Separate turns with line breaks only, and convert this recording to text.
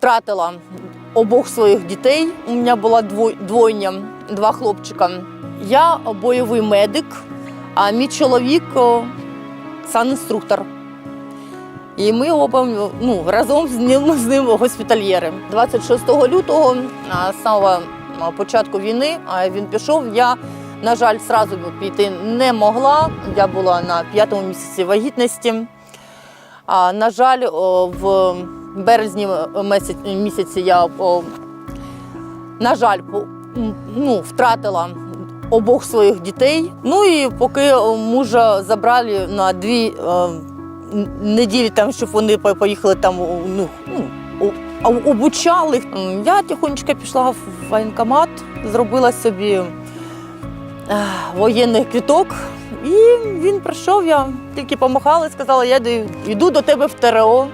Втратила обох своїх дітей. У мене була дво- двойня, два хлопчика. Я бойовий медик, а мій чоловік санінструктор. І ми оба ну, разом з ним, з ним госпітальєри. 26 лютого, з самого початку війни, він пішов. Я, на жаль, зразу піти не могла. Я була на п'ятому місяці вагітності. На жаль, о, в березні місяці, місяці я, на жаль, ну, втратила обох своїх дітей. Ну і поки мужа забрали на дві е, неділі, там, щоб вони поїхали там, ну, ну, обучали. Я тихонечко пішла в воєнкомат, зробила собі е, воєнний квіток. І він прийшов, я тільки помахала і сказала, я йду до тебе в ТРО.